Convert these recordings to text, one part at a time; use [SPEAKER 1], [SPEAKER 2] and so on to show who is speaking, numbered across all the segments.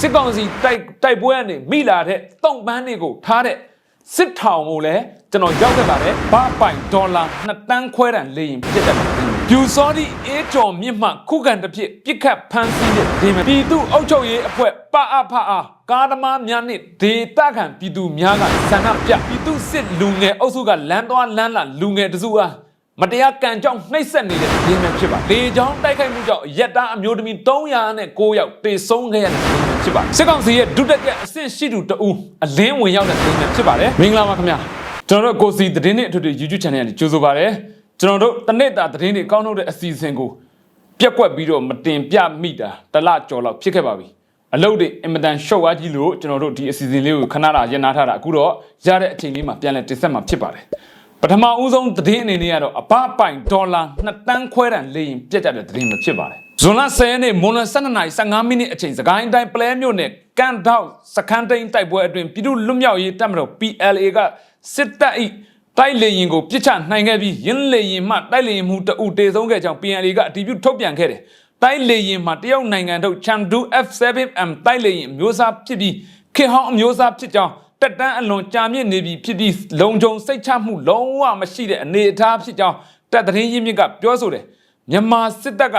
[SPEAKER 1] စစ်ကောင်စီတိုက်တိုက်ပွဲကနေမိလာတဲ့တုံပန်းတွေကိုထားတဲ့စစ်ထောင်ကိုလည်းကျွန်တော်ရောက်ခဲ့ပါတယ်ဘာပိုင်ဒေါ်လာ2တန်းခွဲတန်လေရင်ပြစ်တယ်ပြူစောဒီအေးကျော်မြင့်မှခုခံတစ်ဖြစ်ပြစ်ခတ်ဖမ်းဆီးတဲ့ဒီမှာပြည်သူအုပ်ချုပ်ရေးအဖွဲ့ပအဖအားကားသမားများနဲ့ဒေသခံပြည်သူများကဆန္ဒပြပြည်သူစစ်လူငယ်အုပ်စုကလမ်းသွားလမ်းလာလူငယ်တစုအား မတရားကံကြောင့်နှိပ်စက်နေတဲ့ဒီမှာဖြစ်ပါလေချောင်းတိုက်ခိုက်မှုကြောင့်ရက်သားအမျိုးသမီး300နဲ့9ယောက်တေဆုံးခဲ့ရတဲ့ဒီမှာဖြစ်ပါစစ်ကောင်စီရဲ့ဒုတက်တဲ့အဆင့်ရှိသူတဦးအလင်းဝင်ရောက်တဲ့ဒီမှာဖြစ်ပါတယ်မင်္ဂလာပါခင်ဗျာကျွန်တော်တို့ကိုစီသတင်းနဲ့အထူးထူး YouTube channel ကနေကြိုဆိုပါရစေကျွန်တော်တို့တနေ့တာသတင်းတွေကောင်းထုတ်တဲ့အစီအစဉ်ကိုပြက်ကွက်ပြီးတော့မတင်ပြမိတာတစ်လကျော်လောက်ဖြစ်ခဲ့ပါပြီအလုပ်တွေအင်မတန်ရှုပ်အားကြီးလို့ကျွန်တော်တို့ဒီအစီအစဉ်လေးကိုခဏတာရနာထားတာအခုတော့ရတဲ့အချိန်လေးမှာပြန်လည်တင်ဆက်မှာဖြစ်ပါတယ် ပထမဦးဆုံးသတင်းအနေနဲ့ကတော့အပပိုင်ဒေါ်လာ2တန်းခွဲတန်လေရင်ပြက်ကြတဲ့သတင်းပဲဖြစ်ပါတယ်ဇွန်လ10ရက်နေ့မွန်လ12နာရီ15မိနစ်အချိန်စကိုင်းတိုင်းပလဲမြို့နယ်ကန်ထောက်စခန်းတိန်တိုက်ပွဲအတွင်းပြည်သူ့လွတ်မြောက်ရေးတပ်မတော် PLA ကစစ်တပ်၏တိုက်လေရင်ကိုပြစ်ချနိုင်ခဲ့ပြီးရင်းလေရင်မှတိုက်လေရင်မှုတအုပ်တေဆုံးခဲ့ကြောင်း PLA ကအတည်ပြုထုတ်ပြန်ခဲ့တယ်။တိုက်လေရင်မှာတရုတ်နိုင်ငံထုတ် Chengdu F7M တိုက်လေရင်အမျိုးအစားဖြစ်ပြီးခေတ်ဟောင်းအမျိုးအစားဖြစ်ကြောင်း တက်တန်းအလွန်ကြာမြင့်နေပြီဖြစ်ပြီးလုံခြုံစိတ်ချမှုလုံးဝမရှိတဲ့အနေအထားဖြစ်ကြောင်းတပ်သတင်းရင်းမြစ်ကပြောဆိုတယ်။မြန်မာစစ်တပ်က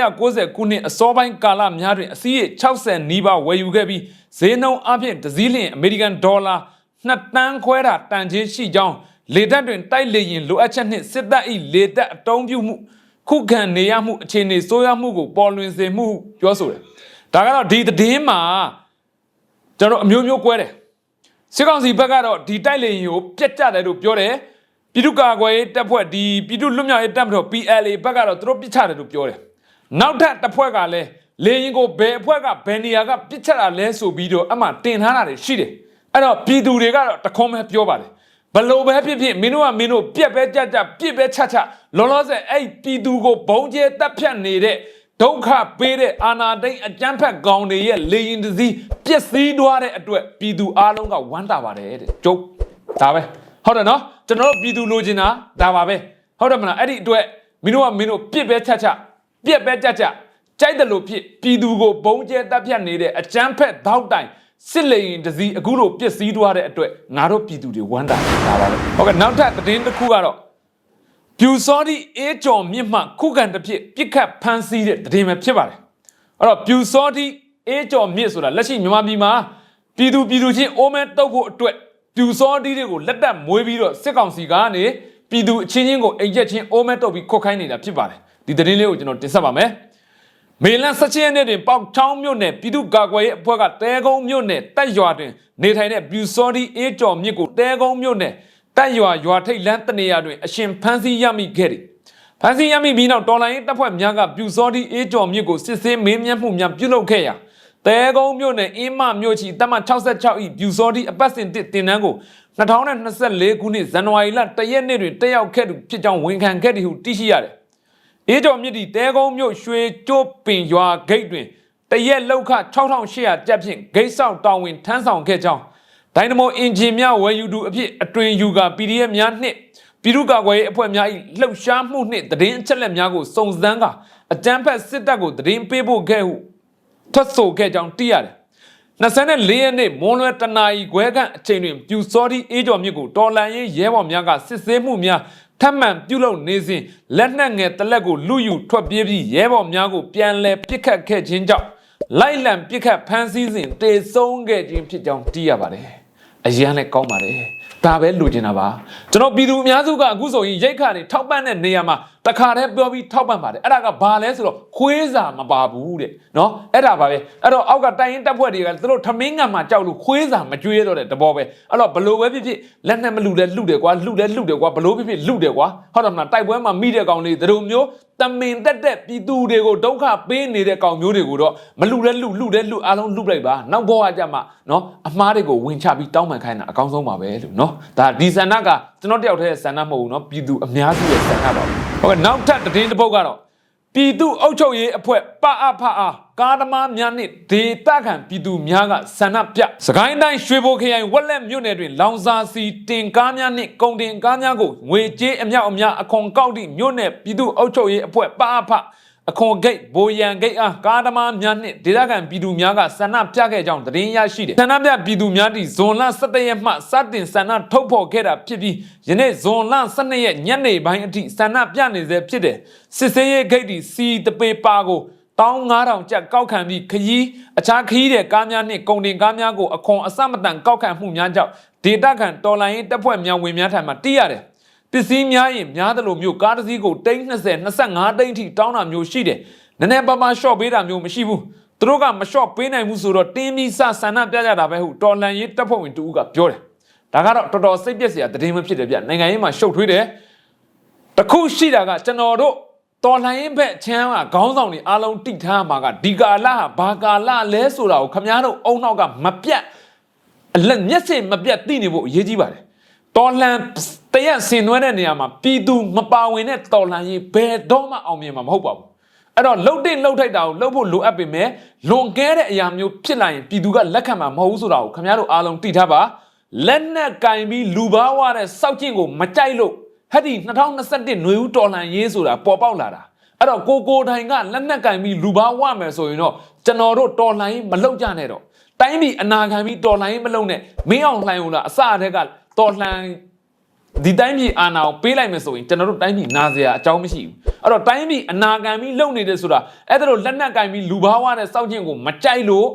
[SPEAKER 1] 1990ခုနှစ်အစောပိုင်းကာလများတွင်အစည်းအ60နီးပါးဝယ်ယူခဲ့ပြီးဈေးနှုန်းအပြင်တစ်စည်းလျင်အမေရိကန်ဒေါ်လာ2တန်းခွဲတာတန်ချင်းရှိကြောင်းလေတပ်တွင်တိုက်လေရင်လိုအပ်ချက်နှင့်စစ်တပ်၏လေတပ်အတုံးပြုမှုခုခံနေရမှုအခြေအနေဆိုးရမှုကိုပေါ်လွင်စေမှုပြောဆိုတယ်။ဒါကတော့ဒီသတင်းမှာကျွန်တော်တို့အမျိုးမျိုးကွဲတယ်။ စစ်ကောင်စီဘက်ကတော့ဒီတိုက်လေရင်ကိုပြက်ကြတယ်လို့ပြောတယ်။ပြည်သူ့ကာကွယ်ရေးတပ်ဖွဲ့ဒီပြည်သူ့လွတ်မြောက်ရေးတပ်မတော် PLA ဘက်ကတော့သူတို့ပြစ်ချတယ်လို့ပြောတယ်။နောက်ထပ်တစ်ဖွဲ့ကလည်းလေရင်ကိုဘယ်အဖွဲ့ကဘယ်နေရာကပြစ်ချတာလဲဆိုပြီးတော့အမှတင်ထားတာတွေရှိတယ်။အဲ့တော့ပြည်သူတွေကတော့တခွန်းပဲပြောပါတယ်။ဘလို့ပဲဖြစ်ဖြစ်မင်းတို့ကမင်းတို့ပြက်ပဲကြကြပြစ်ပဲချချလောလောဆယ်အဲ့ပြည်သူကိုဘုံကျဲတက်ဖြတ်နေတဲ့ ဒုက္ခပေးတဲ့အာနာတိန်အကြမ်းဖက်ကောင်တွေရဲ့လေရင်တစည်းပျက်စီးသွားတဲ့အတွက်ပြည်သူအားလုံးကဝမ်းတာပါတယ်တဲ့ကျုပ်ဒါပဲဟုတ်တယ်နော်ကျွန်တော်တို့ပြည်သူလိုချင်တာဒါပါပဲဟုတ်တယ်မလားအဲ့ဒီအတွက်မင်းတို့ကမင်းတို့ပြစ်ပဲချချပြက်ပဲကြကြကြိုက်တယ်လို့ဖြစ်ပြည်သူကိုဘုံကျဲတက်ဖြတ်နေတဲ့အကြမ်းဖက်ထောက်တိုင်စစ်လေရင်တစည်းအခုလိုပျက်စီးသွားတဲ့အတွက်ငါတို့ပြည်သူတွေဝမ်းတာဒါပါပဲဟုတ်ကဲ့နောက်ထပ်သတင်းတစ်ခုကတော့ ပြူစောဒီအေးကျော်မြင့်မှခုခံတစ်ဖြစ်ပြစ်ခတ်ဖမ်းဆီးတဲ့တည်င်းပဲဖြစ်ပါတယ်အဲ့တော့ပြူစောဒီအေးကျော်မြင့်ဆိုတာလက်ရှိမြန်မာပြည်မှာပြည်သူပြည်သူချင်းအိုးမဲတုပ်ဖို့အတွက်ပြူစောဒီတွေကိုလက်တက်မွေးပြီးတော့စစ်ကောင်စီကနေပြည်သူအချင်းချင်းကိုအိမ်ချက်ချင်းအိုးမဲတုပ်ပြီးခုတ်ခိုင်းနေတာဖြစ်ပါတယ်ဒီတည်င်းလေးကိုကျွန်တော်တင်ဆက်ပါမယ်မေလန်16ရက်နေ့တွင်ပေါက်ချောင်းမြို့နယ်ပြည်သူ့ကာကွယ်ရေးအဖွဲ့ကတဲကုန်းမြို့နယ်တက်ရွာတွင်နေထိုင်တဲ့ပြူစောဒီအေးကျော်မြင့်ကိုတဲကုန်းမြို့နယ် တက်ရွာရွာထိတ်လန်းတနေရာတွင်အရှင်ဖမ်းဆီးရမိခဲ့သည်ဖမ်းဆီးရမိပြီးနောက်တော်လိုင်းရေးတပ်ဖွဲ့များကပြူစောဒီအေးကျော်မြင့်ကိုစစ်ဆေးမေးမြန်းမှုများပြုလုပ်ခဲ့ရာတဲကုန်းမြို့နယ်အင်းမမြို့ချီတပ်မ66ဤပြူစောဒီအပတ်စဉ်တစ်တင်နန်းကို2024ခုနှစ်ဇန်နဝါရီလ1ရက်နေ့တွင်တက်ရောက်ခဲ့သူဖြစ်ကြောင်းဝန်ခံခဲ့သည်ဟုသိရှိရတယ်။အေးတော်မြစ်တီတဲကုန်းမြို့ရွှေကျိုးပင်ရွာဂိတ်တွင်တရက်လောက်ခ6800ကျပ်ဖြင့်ဂိတ်ဆောက်တောင်းဝင်ထမ်းဆောင်ခဲ့ကြောင်း ဒိုင်နမိုအင်ဂျင်များဝယ်ယူသူအဖြစ်အတွင်ယူကာ PDF များနှင့်ပြည်သူ့ကာကွယ်ရေးအဖွဲ့များ၏လှုပ်ရှားမှုနှင့်တည်င်းအချက်လက်များကိုစုံစမ်းကာအကြမ်းဖက်စစ်တပ်ကိုတည်င်းပေးဖို့ခဲ့ဟုထွက်ဆိုခဲ့ကြောင်းသိရတယ်။24ရက်နေ့မွန်လွယ်တနာရီခွဲခန့်အချိန်တွင်ပြူစောဒီအေးကျော်မြစ်ကိုတော်လန်ရေးရဲဘော်များကစစ်ဆေးမှုများထပ်မံပြုလုပ်နေစဉ်လက်နက်ငယ်တလက်ကိုလူယူထွက်ပြေးပြီးရဲဘော်များကိုပြန်လည်ပစ်ခတ်ခဲ့ခြင်းကြောင့်လိုက်လံပစ်ခတ်ဖမ်းဆီးစဉ်တေဆုံးခဲ့ခြင်းဖြစ်ကြောင်းသိရပါတယ်။ အရန်လည်းကောင်းပါတယ်။ဒါပဲလူကျင်တာပါကျွန်တော်ပြည်သူအများစုကအခုဆိုရင်ရိတ်ခါနေထောက်ပံ့တဲ့နေရာမှာတခါတည်းပြောပြီးထောက်ပံ့ပါတယ်အဲ့ဒါကဘာလဲဆိုတော့ခွေးစာမပါဘူးတဲ့နော်အဲ့ဒါပါပဲအဲ့တော့အောက်ကတိုင်ရင်တက်ဖွဲ့တွေကသူတို့ထမင်းငံမှာကြောက်လို့ခွေးစာမကြွေးတော့တဲ့တဘောပဲအဲ့တော့ဘလို့ပဲဖြစ်ဖြစ်လက်နဲ့မလူလဲလှုတယ်ကွာလှုလဲလှုတယ်ကွာဘလို့ဖြစ်ဖြစ်လှုတယ်ကွာဟုတ်တယ်မလားတိုက်ပွဲမှာမိတဲ့ကောင်လေးတို့မျိုးတမင်တက်တဲ့ပြည်သူတွေကိုဒုက္ခပေးနေတဲ့ကောင်မျိုးတွေကိုတော့မလူလဲလှုလှုလဲလှုအားလုံးလှုလိုက်ပါနောက်ဘောကကြမှာနော်အမားတွေကိုဝင်ချပြီးတောင်းပန်ခိုင်းတာအကောင်းဆုံးပါပဲလို့နော်ဒါဒီဆန္ဒကကျွန်တော်တယောက်တည်းရဲ့ဆန္ဒမဟုတ်ဘူးနော်ပြည်သူအများစုရဲ့ဆန္ဒပါဟုတ်ကဲ့နောက်ထပ်သတင်းတစ်ပုဒ်ကတော့ပြည်သူအုပ်ချုပ်ရေးအဖွဲ့ပအဖအားကားသမားများနှင့်ဒေသခံပြည်သူများကဆန္ဒပြစကိုင်းတိုင်းရွှေဘိုခရိုင်ဝက်လက်မြို့နယ်တွင် လောင်စာစီတင်ကားများနှင့်ကုန်တင်ကားများကိုငွေကြေးအမြောက်အများအခွန်ကောက်သည့်မြို့နယ်ပြည်သူအုပ်ချုပ်ရေးအဖွဲ့ပအဖအ ခွန်ဂိတ်ဘိုရန်ဂိတ်အားကားသမားများနှင့်ဒေသခံပြည်သူများကဆန္ဒပြခဲ့ကြောင်းသတင်းရရှိတယ်ဆန္ဒပြပြည်သူများတီဇွန်လ17ရက်မှစတင်ဆန္ဒထုတ်ဖော်ခဲ့တာဖြစ်ပြီးယနေ့ဇွန်လ12ရက်ညနေပိုင်းအထိဆန္ဒပြနေဆဲဖြစ်တယ်စစ်စေးရေးဂိတ်တီစီတပေပါကို15000ကျပ်ကောက်ခံပြီးခရီးအခြားခရီးတဲ့ကားများနှင့်ကုန်တင်ကားများကိုအခွန်အစမတန်ကောက်ခံမှုများကြောင့်ဒေတာကန်တော်လိုင်းရေးတပ်ဖွဲ့များဝင်များထံမှတိရတယ် ပစ္စည်းများရင်များသလိုမျိုးကားတစ်စီးကိုတိန်း20 25တိန်းထိတောင်းတာမျိုးရှိတယ်နည်းနည်းပါးပါးရှော့ပေးတာမျိုးမရှိဘူးသူတို့ကမရှော့ပေးနိုင်ဘူးဆိုတော့တင်းပြီးစဆန္ဒပြကြတာပဲဟုတော်လန်ရေးတပ်ဖွဲ့ဝင်တူကပြောတယ်ဒါကတော့တော်တော်စိတ်ပျက်စရာသတင်းမဖြစ်တယ်ဗျနိုင်ငံရေးမှာရှုပ်ထွေးတယ်တခုရှိတာကကျွန်တော်တို့တော်လှန်ရေးဘက်ချမ်းကခေါင်းဆောင်တွေအားလုံးတိထားမှာကဒီကာလဟာဘာကာလလဲဆိုတာကိုခမည်းတော်အုံနောက်ကမပြတ်အလက်မျက်စိမပြတ်သိနေဖို့အရေးကြီးပါတယ်တော်လှန် တရက်ဆင်နွှဲတဲ့နေရာမှာပြည်သူမပါဝင်တဲ့တော်လှန်ရေးဘယ်တော့မှအောင်မြင်မှာမဟုတ်ပါဘူးအဲ့တော့လှုပ်တဲ့လှုပ်ထိုက်တာကိုလှုပ်ဖို့လိုအပ်ပေမဲ့လွန်ကဲတဲ့အရာမျိုးဖြစ်လာရင်ပြည်သူကလက်ခံမှာမဟုတ်ဘူးဆိုတာကိုခမည်းတော်အားလုံးသိထားပါလက်နဲ့ကင်ပြီးလူဘာဝတဲ့စောက်ကျင့်ကိုမကြိုက်လို့ဟဲ့ဒီ2021ຫນွေဦးတော်လှန်ရေးဆိုတာပေါ်ပေါက်လာတာအဲ့တော့ကိုကိုတိုင်ကလက်နက်ကင်ပြီးလူဘာဝမယ်ဆိုရင်တော့ကျွန်တော်တို့တော်လှန်ရေးမလုပ်ကြနဲ့တော့တိုင်းပြည်အနာခံပြီးတော်လှန်ရေးမလုပ်နဲ့မင်းအောင်လှိုင်ဦးလားအစအထက်ကတော်လှန် ဒီတိုင်းပြည်အာဏာကိုပေးလိုက်မယ်ဆိုရင်ကျွန်တော်တို့တိုင်းပြည်နာစရာအကြောင်းမရှိဘူးအဲ့တော့တိုင်းပြည်အနာခံပြီးလုပ်နေတယ်ဆိုတာအဲ့ဒါလိုလက်နက်ကင်ပြီးလူဘာဝတဲ့စောက်ချင်းကိုမကြိုက်လို့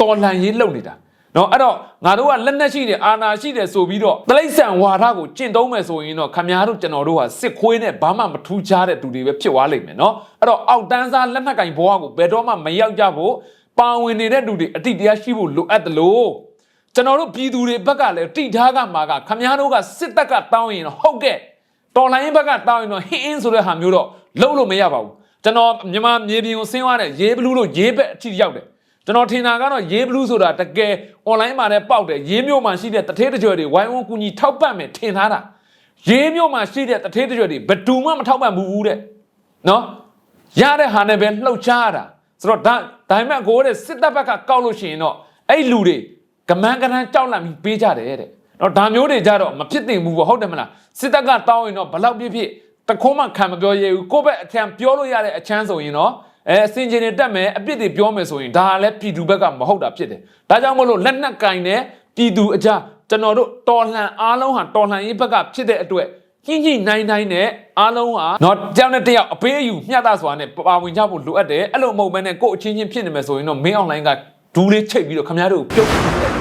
[SPEAKER 1] တော်လှန်ရေးလုပ်နေတာနော်အဲ့တော့ငါတို့ကလက်နက်ရှိတယ်အာနာရှိတယ်ဆိုပြီးတော့တလိษံဝါဒကိုကျင့်သုံးမယ်ဆိုရင်တော့ခမများတို့ကျွန်တော်တို့ဟာစစ်ခွေးနဲ့ဘာမှမထူးခြားတဲ့သူတွေပဲဖြစ်သွားလိမ့်မယ်နော်အဲ့တော့အောက်တန်းစားလက်နက်ကင်ဘဝကိုဘယ်တော့မှမရောက်ကြဖို့ပါဝင်နေတဲ့လူတွေအတိတရားရှိဖို့လိုအပ်တယ်လို့ ကျွန်တော်တို့ပြည်သူတွေဘက်ကလည်းတိထားကမှာကခမများတို့ကစစ်တပ်ကတောင်းရင်တော့ဟုတ်ကဲ့တော်လိုင်းဘက်ကတောင်းရင်တော့ဟင်းအင်းဆိုတဲ့ဟာမျိုးတော့လုံးလို့မရပါဘူးကျွန်တော်မြန်မာမြေပြင်ကိုဆင်းသွားတဲ့ရေးဘလူးလို့ရေးဘက်အထိရောက်တယ်ကျွန်တော်ထင်တာကတော့ရေးဘလူးဆိုတာတကယ် online မှာလည်းပေါက်တယ်ရေးမျိုးမှာရှိတဲ့တထေးတကြွတွေဝိုင်းဝန်းကူညီထောက်ပံ့မယ်ထင်ထားတာရေးမျိုးမှာရှိတဲ့တထေးတကြွတွေဘယ်သူမှမထောက်ပံ့ဘူးတဲ့နော်ရတဲ့ဟာနဲ့ပဲလှုပ်ရှားရတာဆိုတော့ဒါဒါပေမဲ့ကိုတဲ့စစ်တပ်ဘက်ကကောက်လို့ရှိရင်တော့အဲ့လူတွေ ကမန်းကရန်ကြောက်လန့်ပြီးပေးကြတယ်တဲ့နော်ဒါမျိုးတွေကြတော့မဖြစ်သင့်ဘူးပေါ့ဟုတ်တယ်မလားစစ်တပ်ကတောင်းရင်တော့ဘလောက်ပြည့်ပြည့်တခုံးမှခံမပြောရဘူးကိုယ့်ဘက်အထံပြောလို့ရတဲ့အချမ်းဆိုရင်တော့အဲစင်ဂျင်တွေတက်မယ်အပြစ်တွေပြောမယ်ဆိုရင်ဒါလည်းပြည်သူဘက်ကမဟုတ်တာဖြစ်တယ်။ဒါကြောင့်မို့လို့လက်နက်ကင်တဲ့ပြည်သူအကြကျွန်တော်တို့တော်လှန်အားလုံးဟာတော်လှန်ရေးဘက်ကဖြစ်တဲ့အတွက်ညှိညှိနိုင်နိုင်နဲ့အားလုံးဟာတော့ကြောက်တဲ့တယောက်အပေးအယူမျှတစွာနဲ့ပါဝင်ကြဖို့လိုအပ်တယ်။အဲ့လိုမဟုတ်ဘဲနဲ့ကိုယ့်အချင်းချင်းဖြစ်နေမယ်ဆိုရင်တော့မင်းအွန်လိုင်းက ဒူးလေးချိတ်ပြီးတော့ခင်ဗျားတို့ကိုပြုတ်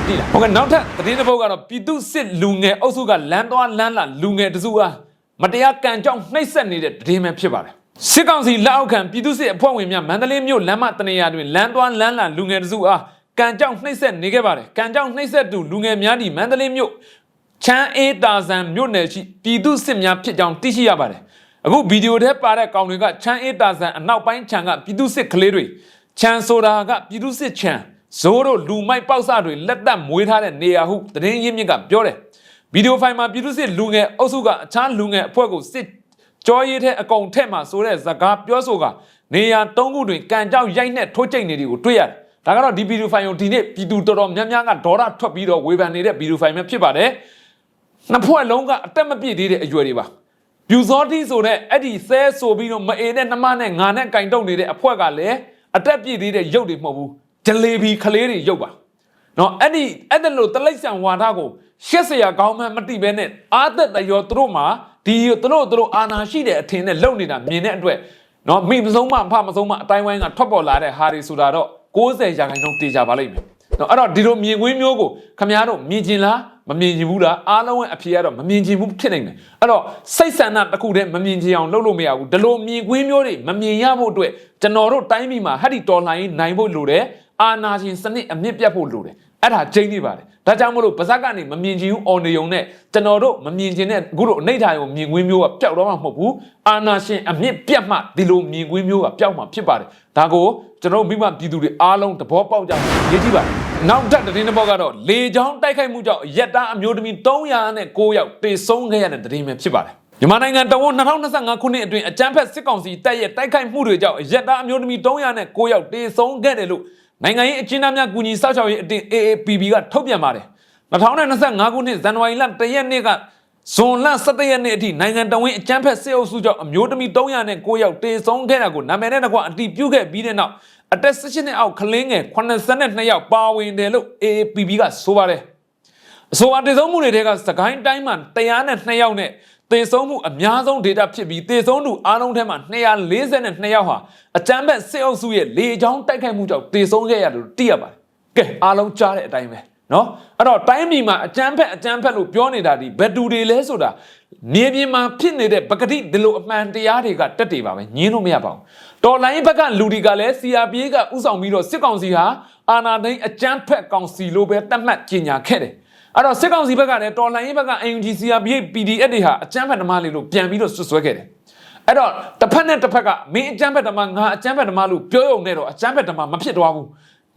[SPEAKER 1] တိလား။ဟုတ်ကဲ့နောက်ထပ်သတင်းတစ်ပုဒ်ကတော့ပြည်သူစစ်လူငယ်အုပ်စုကလမ်းသွားလမ်းလာလူငယ်တစုအားမတရားကံကြောင့်နှိပ်စက်နေတဲ့သတင်းပဲဖြစ်ပါတယ်။စစ်ကောင်စီလက်အောက်ခံပြည်သူစစ်အဖွဲ့ဝင်များမန္တလေးမြို့လမ်းမတနေရာတွင်လမ်းသွားလမ်းလာလူငယ်တစုအားကံကြောင့်နှိပ်စက်နေခဲ့ပါတယ်။ကံကြောင့်နှိပ်စက်သူလူငယ်များဒီမန္တလေးမြို့ချမ်းအေးတာဆန်မြို့နယ်ရှိပြည်သူစစ်များဖြစ်ကြောင်းသိရှိရပါတယ်။အခုဗီဒီယိုထဲပါတဲ့ကောင်တွေကချမ်းအေးတာဆန်အနောက်ပိုင်းခြံကပြည်သူစစ်ကလေးတွေချမ်းဆိုတာကပြည်သူစစ်ခြံ ဇိုးတို့လူမိုက်ပေါက်စတွေလက်သက်မွေးထားတဲ့နေရာဟုသတင်းရင်းမြစ်ကပြောတယ်။ဗီဒီယိုဖိုင်မှာပြည်သူစစ်လူငယ်အုပ်စုကအခြားလူငယ်အဖွဲ့ကိုစစ်ကြောရေးတဲ့အကုံထက်မှာဆိုတဲ့ဇကားပြောဆိုကနေရာ၃ခုတွင်ကံကြောက်ရိုက်နှက်ထိုးကျိတ်နေတွေကိုတွေ့ရတယ်။ဒါကတော့ဒီဗီဒီယိုဖိုင်ကိုဒီနေ့ပြည်သူတော်တော်များများကဒေါရထွက်ပြီးတော့ဝေဖန်နေတဲ့ဗီဒီယိုဖိုင်ပဲဖြစ်ပါတယ်။နှစ်ဖွဲ့လုံးကအတက်မပြည့်သေးတဲ့အရွယ်တွေပါ။ပြူစောတိဆိုတဲ့အဲ့ဒီဆဲဆိုပြီးတော့မအေနဲ့နှမနဲ့ငါနဲ့ကင်တုတ်နေတဲ့အဖွဲကလည်းအတက်ပြည့်သေးတဲ့ရုပ်တွေမဟုတ်ဘူး။ ဂျလေဘီခလေးတွေရုပ်ပါ။နော်အဲ့ဒီအဲ့ဒါလို့တလိษံဝါဒကိုရှက်စရာကောင်းမှမသိဘဲနဲ့အာသက်တရောသူတို့မှာဒီသူတို့သူတို့အာနာရှိတဲ့အထင်နဲ့လုံနေတာမြင်တဲ့အတွက်နော်မိမဆုံးမဖမဆုံးမအတိုင်းဝိုင်းကထွက်ပေါ်လာတဲ့ဟာတွေဆိုတာတော့60ရာခိုင်နှုန်းတေချာပါလိမ့်မယ်နော်အဲ့တော့ဒီလိုမြင်ကွင်းမျိုးကိုခမများတို့မြင်ကျင်လားမမြင်ကျင်ဘူးလားအားလုံးရဲ့အဖြေကတော့မမြင်ကျင်ဘူးဖြစ်နိုင်တယ်အဲ့တော့စိတ်ဆန္ဒတစ်ခုတည်းမမြင်ကျင်အောင်လုပ်လို့မရဘူးဒီလိုမြင်ကွင်းမျိုးတွေမမြင်ရဖို့အတွက်ကျွန်တော်တို့တိုင်းပြည်မှာဟက်ဒီတော်လှန်ရေးနိုင်ဖို့လိုတယ် အာနာရှင်စနစ်အမြင့်ပြတ်ဖို့လိုတယ်အဲ့ဒါချိန်နေပါတယ်ဒါကြောင့်မလို့ပါဇက်ကနေမမြင်ချင်ဘူးအော်နေုံနဲ့ကျွန်တော်တို့မမြင်ချင်တဲ့အခုတို့အနိဋ္ဌာယကိုမြင်ကွင်းမျိုးကပျောက်တော့မှမဟုတ်ဘူးအာနာရှင်အမြင့်ပြတ်မှဒီလိုမြင်ကွင်းမျိုးကပျောက်မှဖြစ်ပါတယ်ဒါကိုကျွန်တော်တို့မိမပြည်သူတွေအားလုံးသဘောပေါက်ကြအောင်ရေးကြည့်ပါတယ်နောက်ထပ်သတင်းတစ်ပုဒ်ကတော့လေချောင်းတိုက်ခိုက်မှုကြောင့်ရက်သားအမျိုးသမီး300နဲ့9ယောက်တေဆုံးခဲ့ရတဲ့သတင်းပဲဖြစ်ပါတယ်မြန်မာနိုင်ငံတဝန်2025ခုနှစ်အတွင်းအကြမ်းဖက်စစ်ကောင်စီတပ်ရဲ့တိုက်ခိုက်မှုတွေကြောင့်ရက်သားအမျိုးသမီး300နဲ့9ယောက်တေဆုံးခဲ့တယ်လို့ နိုင်ငံရေးအကျဉ်းသားများကူညီစောင့်ရှောက်ရေးအတင်း AAPB ကထုတ်ပြန်ပါတယ်2025ခုနှစ်ဇန်နဝါရီလ1ရက်နေ့ကဇွန်လ17ရက်နေ့အထိနိုင်ငံတော်ဝင်အကြမ်းဖက်စစ်အုပ်စုကြောင့်အမျိုးသမီး309ယောက်တေဆုံးခဲ့တာကိုနာမည်နဲ့တကွအတည်ပြုခဲ့ပြီးတဲ့နောက်အသက်16နှစ်အောက်ကလင်းငယ်82ယောက်ပါဝင်တယ်လို့ AAPP ကဆိုပါတယ်အဆိုပါတေဆုံးမှုတွေတဲကစကိုင်းတိုင်းမှာ102ယောက်နဲ့ တေဆုံးမှုအများဆုံးဒေတာဖြစ်ပြီးတေဆုံးသူအားလုံးထဲမှာ242ယောက်ဟာအကြမ်းဖက်စစ်အုပ်စုရဲ့လေကြောင်းတိုက်ခိုက်မှုကြောင့်တေဆုံးခဲ့ရတယ်လို့သိရပါတယ်ကဲအားလုံးကြားတဲ့အတိုင်းပဲနော်အဲ့တော့တိုင်းပြည်မှာအကြမ်းဖက်အကြမ်းဖက်လို့ပြောနေတာဒီဘယ်သူတွေလဲဆိုတာမြေပြင်မှာဖြစ်နေတဲ့ပကတိဒီလိုအမှန်တရားတွေကတက်တယ်ပါပဲညင်းလို့မရပါဘူးတော်လိုင်းဘက်ကလူတွေကလည်း CRPA ကဥဆောင်ပြီးတော့စစ်ကောင်စီဟာအာဏာသိမ်းအကြမ်းဖက်ကောင်စီလို့ပဲတတ်မှတ်ကြေညာခဲ့တယ် အဲ့တော့စစ်ကောင်စီဘက်ကလည်းတော်လိုင်းဘက်က UNG CRPA PDF တွေဟာအကြမ်းဖက်ဓမ္မလေးလို့ပြန်ပြီးတော့ဆွဆွဲခဲ့တယ်အဲ့တော့တစ်ဖက်နဲ့တစ်ဖက်ကမင်းအကြမ်းဖက်ဓမ္မငါအကြမ်းဖက်ဓမ္မလို့ပြောရုံနဲ့တော့အကြမ်းဖက်ဓမ္မမဖြစ်သွားဘူး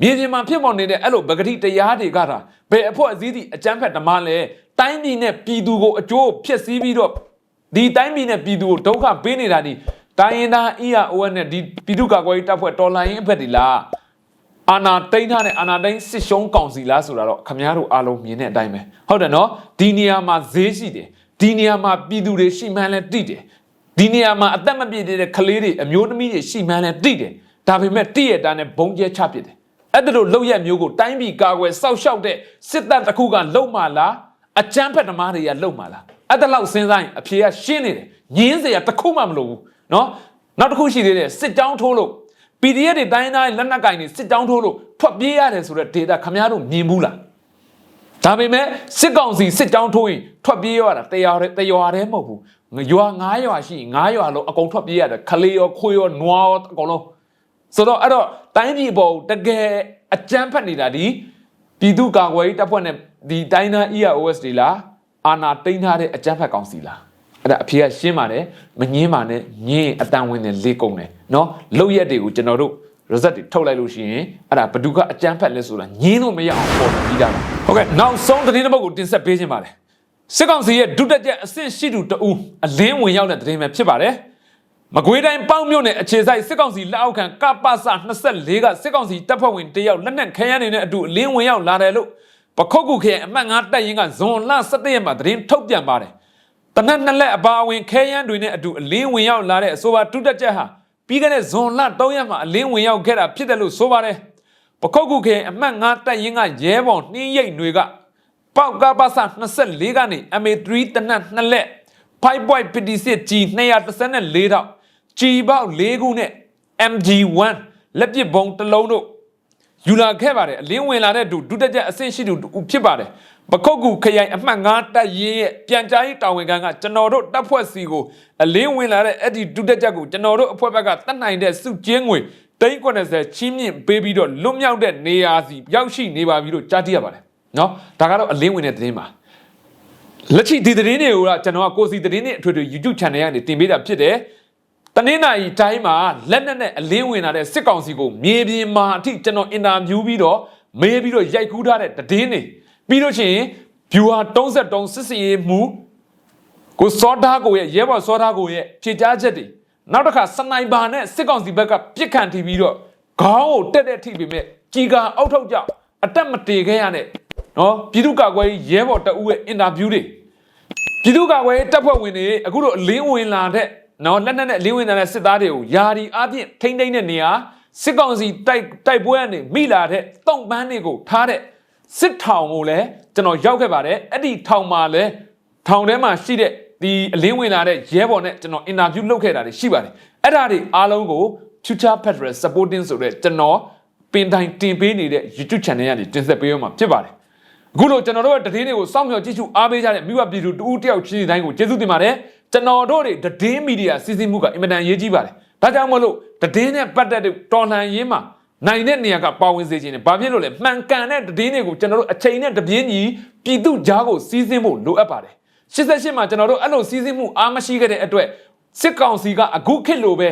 [SPEAKER 1] မြေပြင်မှာဖြစ်ပေါ်နေတဲ့အဲ့လိုပဂတိတရားတွေကတာဘယ်အဖွဲ့အစည်းဒီအကြမ်းဖက်ဓမ္မလဲတိုင်းပြည်နဲ့ပြည်သူကိုအကျိုးဖြစ်စည်းပြီးတော့ဒီတိုင်းပြည်နဲ့ပြည်သူကိုဒုက္ခပေးနေတာဒီတိုင်းရင်သား ERON နဲ့ဒီပြည်သူ့ကာကွယ်ရေးတပ်ဖွဲ့တော်လှန်ရေးအဖက်ဒီလား အာနာတိန်ထားတဲ့အာနာတိန်စစ်ရှုံးကောင်စီလားဆိုတာတော့ခမည်းတော်အားလုံးမြင်တဲ့အတိုင်းပဲဟုတ်တယ်နော်ဒီနေရာမှာဈေးရှိတယ်ဒီနေရာမှာပြည်သူတွေရှိမှန်းလဲတိတယ်ဒီနေရာမှာအသက်မပြည့်တဲ့ကလေးတွေအမျိုးသမီးတွေရှိမှန်းလဲတိတယ်ဒါပေမဲ့တိရတာနဲ့ဘုံကျဲချပစ်တယ် အဲ့ဒါလို့လောက်ရက်မျိုးကိုတိုင်းပြည်ကာကွယ်စောက်ရှောက်တဲ့စစ်တပ်တစ်ခုကလုံမာလားအကြမ်းဖက်သမားတွေကလုံမာလားအဲ့ဒါလောက်စဉ်းစားရင်အဖြေကရှင်းနေတယ်ညင်းစရာတစ်ခုမှမလိုဘူးเนาะနောက်တစ်ခုရှိသေးတယ်စစ်ကြောင်းထိုးလို့ PDF တွေတိုင်းတိုင်းလက်နက်ကင်တွေစစ်ကြောင်းထိုးလို့ထွက်ပြေးရတယ်ဆိုတဲ့ data ခမားတို့မြင်ဘူးလားဒါပေမဲ့စစ်ကောင်စီစစ်ကြောင်းထိုးရင်ထွက်ပြေးရတာတရားတရွာတည်းမဟုတ်ဘူးရွာ9ရွာရှိရင်9ရွာလုံးအကုန်ထွက်ပြေးရတယ်ခလေးရောခွေးရောနွားရောအကုန်လုံးဆိုတော့အဲ့တော့တိုင်းပြည်ပေါ်တကယ်အကြမ်းဖက်နေတာဒီပြည်သူ့ကာကွယ်ရေးတပ်ဖွဲ့နဲ့ဒီတိုင်းသား EROS တွေလားအာနာတိန်ထားတဲ့အကြမ်းဖက်ကောင်စီလား အဲ့ဒါအဖြေကရှင်းပါတယ်မငင်းပါနဲ့ညင်းအတန်ဝင်နဲ့လေးကုန်တယ်နော်လောက်ရက်တွေကိုကျွန်တော်တို့ result တွေထုတ်လိုက်လို့ရှိရင်အဲ့ဒါဘယ်သူကအကြမ်းဖက်လဲဆိုတာညင်းလို့မရအောင်ပေါ်ပြီးတာပါဟုတ်ကဲ့နောက်ဆုံးသတင်းတစ်ပုဒ်ကိုတင်ဆက်ပေးခြင်းပါတယ်စစ်ကောင်စီရဲ့ဒုတက်ချက်အဆင့်ရှိသူတဦးအလင်းဝင်ရောက်တဲ့သတင်းပဲဖြစ်ပါတယ်မကွေးတိုင်းပေါင်းမြို့နယ်အခြေဆိုင်စစ်ကောင်စီလက်အောက်ခံကပ္ပစ24ကစစ်ကောင်စီတပ်ဖွဲ့ဝင်တယောက်လက်နက်ခဲယမ်းတွေနဲ့အတူအလင်းဝင်ရောက်လာတယ်လို့ပခုတ်ကူခရိုင်အမှတ်9တပ်ရင်းကဇွန်လ17ရက်မှာသတင်းထုတ်ပြန်ပါတယ်။ တနက်နှစ်လက်အပါအဝင်ခဲယမ်းတွေနဲ့အတူအလင်းဝင်ရောက်လာတဲ့အဆိုပါတုတက်ချက်ဟာပြီးခဲ့တဲ့ဇွန်လ3ရက်မှာအလင်းဝင်ရောက်ခဲ့တာဖြစ်တယ်လို့ဆိုပါတယ်။ပခုတ်ကူခရိုင်အမှတ်9တပ်ရင်းကရဲဘော်နှင်းရိတ်တွေကပေါက်ကပါစ24ကနေ MA3 တနက်2လက်5.56 G 234တောက် G ပေါက်4ခုနဲ့ MG1 လက်ပစ်ဘုံတစ်လုံးတို့ယူလာခဲ့ပါတယ်အလင်းဝင်လာတဲ့သူဒုတက်ချက်အဆင့်ရှိသူတူဖြစ်ပါတယ် ပခုတ်ကူခရိုင်အမှတ်9တပ်ရင်းရဲ့ပြန်ကြားရေးတာဝန်ခံကကျွန်တော်တို့တပ်ဖွဲ့စီကိုအလင်းဝင်လာတဲ့အဲ့ဒီဒုတက်ချက်ကိုကျွန်တော်တို့အဖွဲ့ဘက်ကတတ်နိုင်တဲ့စုကျင်းငွေ390ချင်းမြင့်ပေးပြီးတော့လွတ်မြောက်တဲ့နေရာစီရောက်ရှိနေပါပြီလို့ကြားသိရပါတယ်နော်ဒါကတော့အလင်းဝင်တဲ့သတင်းပါလက်ရှိဒီသတင်းတွေကိုကကျွန်တော်ကကိုစီသတင်းတွေအထွေထွေ YouTube channel ကနေတင်ပေးတာဖြစ်တယ်။တနင်္လာရီတိုင်းမှာလက်နက်နဲ့အလင်းဝင်လာတဲ့စစ်ကောင်စီကိုမြေပြင်မှာအထိကျွန်တော်အင်တာဗျူးပြီးတော့မေးပြီးတော့ရိုက်ကူးထားတဲ့သတင်းတွေ ပြီးလို့ရှိရင် viewer 33စစ်စီရေးမှုကိုစောသားကိုရဲ့ရဲဘော်စောသားကိုရဲ့ဖြည့်ကြားချက်တွေနောက်တစ်ခါစနိုက်ပါနဲ့စစ်ကောင်စီဘက်ကပြစ်ခန့်ထီပြီးတော့ခေါင်းကိုတက်တဲ့ထိပေမဲ့ကြီးကာအောက်ထောက်ကြောက်အတက်မတေခဲ့ရတဲ့နော်ပြည်သူ့ကာကွယ်ရေးရဲဘော်တအူးရဲ့အင်တာဗျူးတွေပြည်သူ့ကာကွယ်ရေးတပ်ဖွဲ့ဝင်တွေအခုတော့အလင်းဝင်လာတဲ့နော်လက်နက်နဲ့အလင်းဝင်လာတဲ့စစ်သားတွေကိုယာဒီအပြင်ထိမ့်သိမ့်တဲ့နေရာစစ်ကောင်စီတိုက်တိုက်ပွဲကနေမိလာတဲ့တုံ့ပန်းတွေကိုထားတဲ့ စစ်ထောင်ကိုလည်းကျွန်တော်ရောက်ခဲ့ပါတယ်အဲ့ဒီထောင်မှာလည်းထောင်ထဲမှာရှိတဲ့ဒီအလင်းဝင်လာတဲ့ရဲဘော်နဲ့ကျွန်တော်အင်တာဗျူးလုပ်ခဲ့တာတွေရှိပါတယ်အဲ့ဒါတွေအားလုံးကို Future Federal Supporting ဆိုတဲ့ကျွန်တော်ပင်တိုင်းတင်ပေးနေတဲ့ YouTube channel ကနေတင်ဆက်ပေးရမှာဖြစ်ပါတယ်အခုလိုကျွန်တော်တို့ရဲ့တည်င်းတွေကိုစောင့်မျှော်ကြည့်ရှုအားပေးကြတဲ့မိဘပြည်သူတူဦးတယောက်ချင်းစီတိုင်းကိုကျေးဇူးတင်ပါတယ်ကျွန်တော်တို့တွေတည်င်းမီဒီယာစီစဉ်မှုကအင်မတန်ရေးကြီးပါတယ်ဒါကြောင့်မလို့တည်င်းနဲ့ပတ်သက်တဲ့တော်လှန်ရေးမှာ နိုင်တဲ့နေရာကပါဝင်စေခြင်းနဲ့ဘာဖြစ်လို့လဲမှန်ကန်တဲ့တည်င်းတွေကိုကျွန်တော်တို့အချိန်နဲ့တပြင်းကြီးပြည်သူကြားကိုစီစဉ်ဖို့လိုအပ်ပါတယ်88မှာကျွန်တော်တို့အဲ့လိုစီစဉ်မှုအားမရှိခဲ့တဲ့အတွက်စစ်ကောင်စီကအခုခေတ်လိုပဲ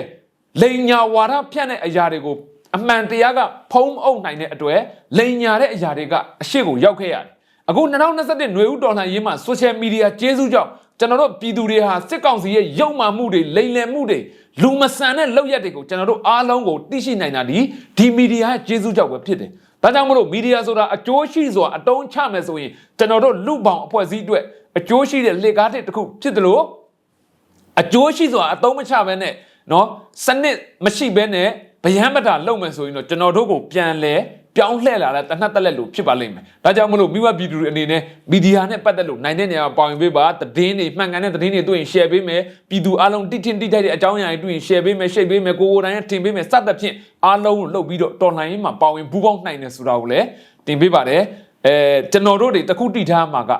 [SPEAKER 1] လိန်ညာဝါဒဖြန့်တဲ့အရာတွေကိုအမှန်တရားကဖုံးအုပ်နိုင်တဲ့အတွက်လိန်ညာတဲ့အရာတွေကအရှိကိုရောက်ခဲ့ရတယ်။အခု2021ຫນွေဦးတော်လှန်ရေးမှာ social media ကျေးဇူးကြောင့်ကျွန်တော်တို့ပြည်သူတွေဟာစစ်ကောင်စီရဲ့ရုပ်မာမှုတွေလိမ်လည်မှုတွေ လူမဆန်တဲ့လောက်ရက်တွေကိုကျွန်တော်တို့အားလုံးကိုသိရှိနိုင်တာဒီဒီမီဒီယာရဲ့ကျေးဇူးကြောင့်ပဲဖြစ်တယ်။ဒါကြောင့်မလို့မီဒီယာဆိုတာအကျိုးရှိစွာအတုံးချမယ်ဆိုရင်ကျွန်တော်တို့လူပောင်အဖွဲ့အစည်းအတွက်အကျိုးရှိတဲ့လေကားတစ်တစ်ခုဖြစ်တယ်လို့အကျိုးရှိဆိုတာအသုံးမချဘဲနဲ့နော်စနစ်မရှိဘဲနဲ့ဗျမ်းမတာလုံမယ်ဆိုရင်တော့ကျွန်တော်တို့ကိုပြန်လဲ ပြောင်းလှည့်လာတဲ့တနတ်တက်လက်လို့ဖြစ်ပါလိမ့်မယ်။ဒါကြောင့်မလို့မိဘပြည်သူတွေအနေနဲ့မီဒီယာနဲ့ပတ်သက်လို့နိုင်တဲ့နေရာမှာပါဝင်ပေးပါသတင်းတွေမှန်ကန်တဲ့သတင်းတွေတွေ့ရင် share ပေးမယ်ပြည်သူအားလုံးတိထင်တိထိုက်တဲ့အကြောင်းအရာတွေတွေ့ရင် share ပေးမယ် share ပေးမယ်ကိုကိုယ်တိုင်နဲ့တင်ပေးမယ်စသဖြင့်အားလုံးကိုလှုပ်ပြီးတော့တော်လှန်ရေးမှာပါဝင်ပူးပေါင်းနိုင်တယ်ဆိုတာကိုလည်းတင်ပေးပါတယ်။အဲကျွန်တော်တို့တွေတခုတိထားမှာက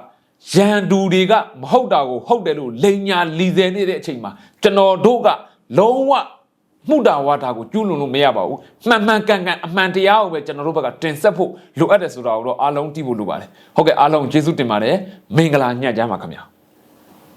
[SPEAKER 1] ရန်သူတွေကမဟုတ်တာကိုဟုတ်တယ်လို့လိန်ညာလီဆယ်နေတဲ့အချိန်မှာကျွန်တော်တို့ကလုံးဝ မှုတာဝါတာကိုကျူးလွန်လို့မရပါဘူးမှန်မှန်ကန်ကန်အမှန်တရားကိုပဲကျွန်တော်တို့ဘက်ကတင်ဆက်ဖို့လိုအပ်တယ်ဆိုတာကိုတော့အားလုံးသိဖို့လိုပါတယ်ဟုတ်ကဲ့အားလုံးကျေးဇူးတင်ပါတယ်မင်္ဂလာညချမ်းပါခင်ဗျာ